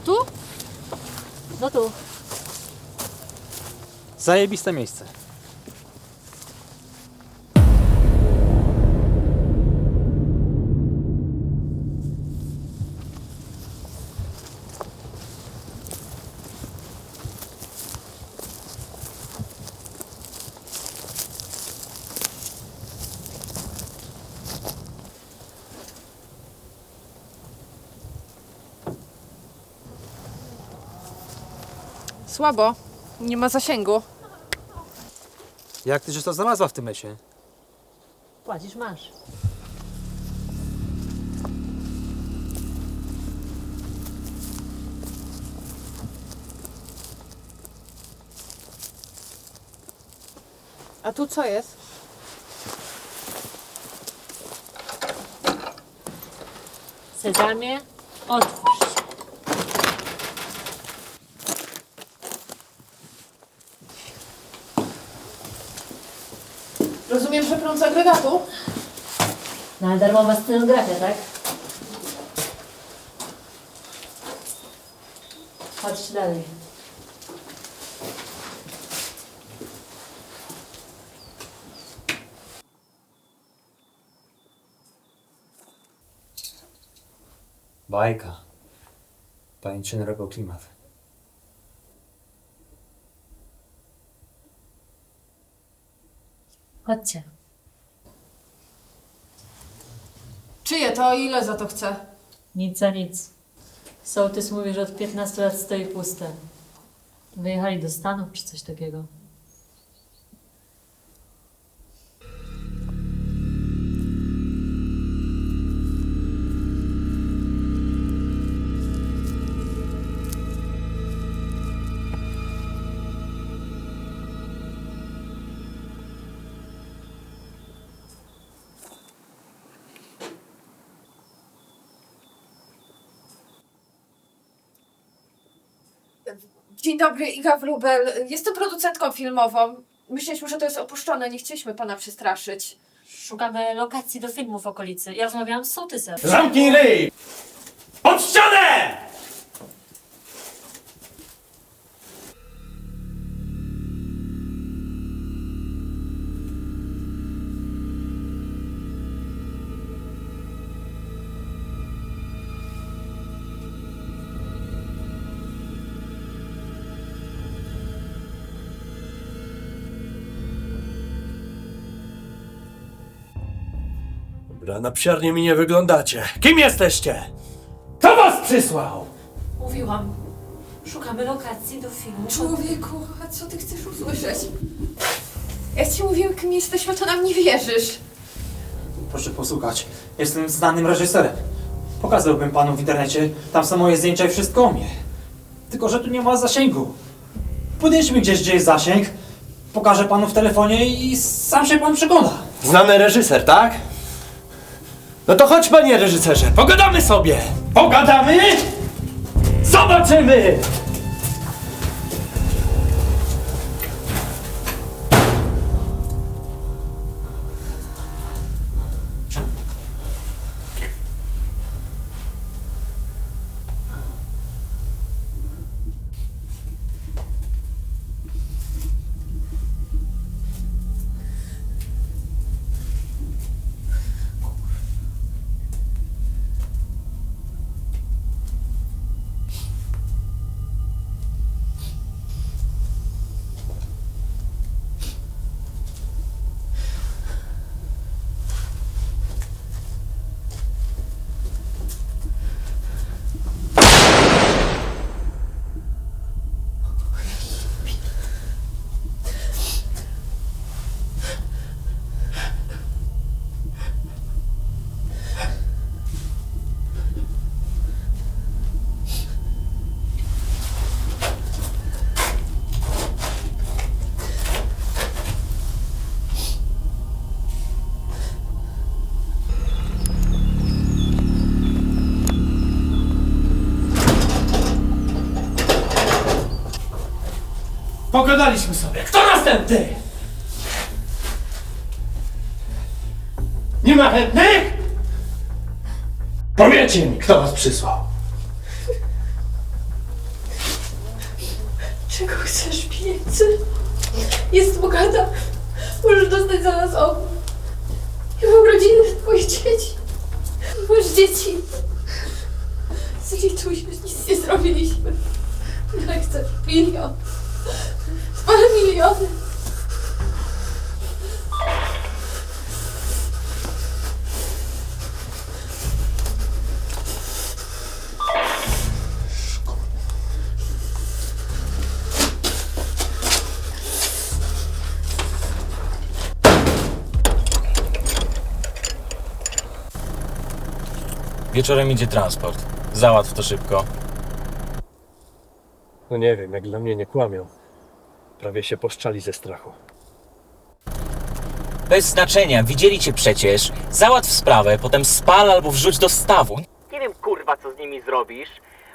tu? No tu. Zajebiste miejsce. Słabo. Nie ma zasięgu. Jak ty żeś to znalazła w tym lesie? Płacisz, masz. A tu co jest? Sezamie, otwórz Rozumiem, że prąd z agregatu? No ale darmowa scenografia, tak? Chodź dalej. Bajka. Pajęczyny robią klimat. Chodźcie. Czyje to i ile za to chce? Nic za nic. Sołtys mówi, że od 15 lat stoi puste. Wyjechali do Stanów czy coś takiego. Dzień dobry, Iga Wrubel. Jestem producentką filmową. Myśleliśmy, że to jest opuszczone, nie chcieliśmy pana przestraszyć. Szukamy lokacji do filmu w okolicy. Ja rozmawiałam z sołtysem. Zamknij ryj! Pod Dobra, na psiarnie mi nie wyglądacie. Kim jesteście? Kto was przysłał? Mówiłam. Szukamy lokacji do filmu. Człowieku, a co ty chcesz usłyszeć? Jak ci mówiłem, kim jesteśmy, to nam nie wierzysz. Proszę posłuchać. Jestem znanym reżyserem. Pokazałbym panu w internecie. Tam są moje zdjęcia i wszystko o mnie. Tylko, że tu nie ma zasięgu. Podjedźmy gdzieś, gdzie jest zasięg. Pokażę panu w telefonie i sam się pan przekona. Znany reżyser, tak? No to chodź, panie reżyserze, pogadamy sobie! Pogadamy? Zobaczymy! Pogadaliśmy sobie. Kto następny? Nie ma chętnych? Powiedzcie mi, kto was przysłał. chcesz pieniędzy? Jest bogata. Możesz dostać za nas obu. Ja mam rodzinę twoich dzieci. Masz dzieci. Zlituj, nic nie zrobiliśmy. Ja chcę milion. Miliony. Wieczorem idzie transport. Załatw to szybko. No nie wiem, jak dla mnie nie kłamią. Prawie się poszczali ze strachu. Bez znaczenia, widzieli cię przecież. Załatw sprawę, potem spal albo wrzuć do stawu. Nie wiem kurwa co z nimi zrobisz,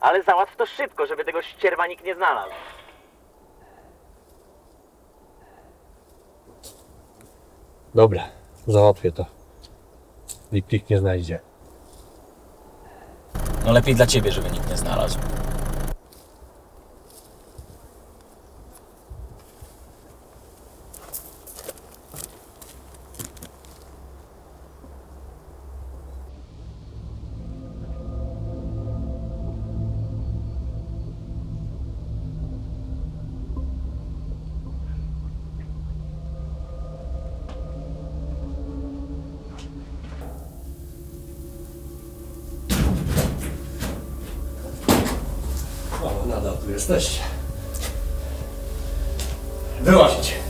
ale załatw to szybko, żeby tego ścierwa nikt nie znalazł. Dobra, załatwię to. Nikt ich nie znajdzie. No lepiej dla ciebie, żeby nikt nie znalazł. Jesteście. Wyłazić!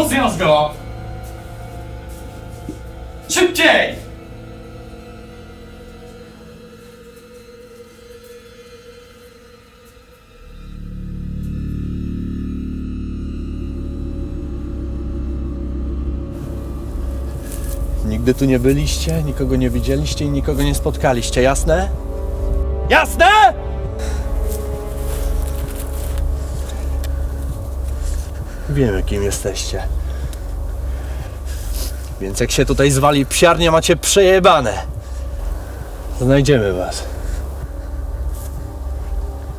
Rozwiąż go! Szybciej! Nigdy tu nie byliście, nikogo nie widzieliście i nikogo nie spotkaliście, jasne? Jasne? Wiemy, kim jesteście. Więc jak się tutaj zwali psiarnia, macie przejebane. Znajdziemy was.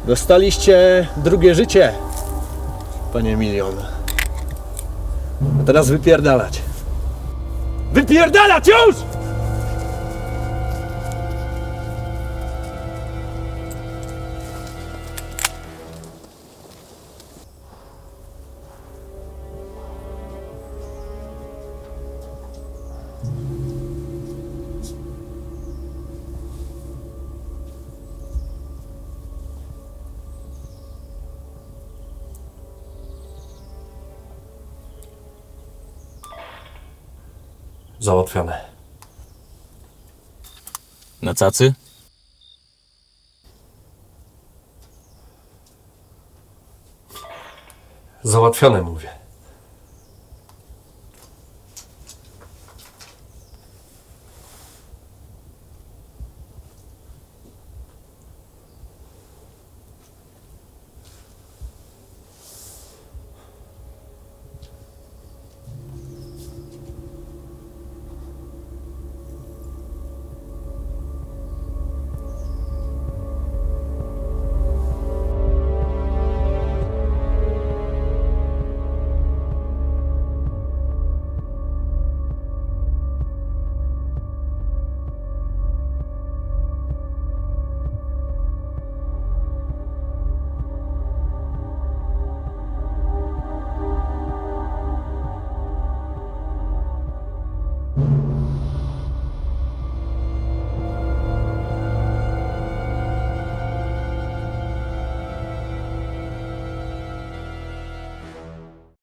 Dostaliście drugie życie, panie Milion. A teraz wypierdalać. Wypierdalać już! Załatwione. Na cacy? Załatwione mówię.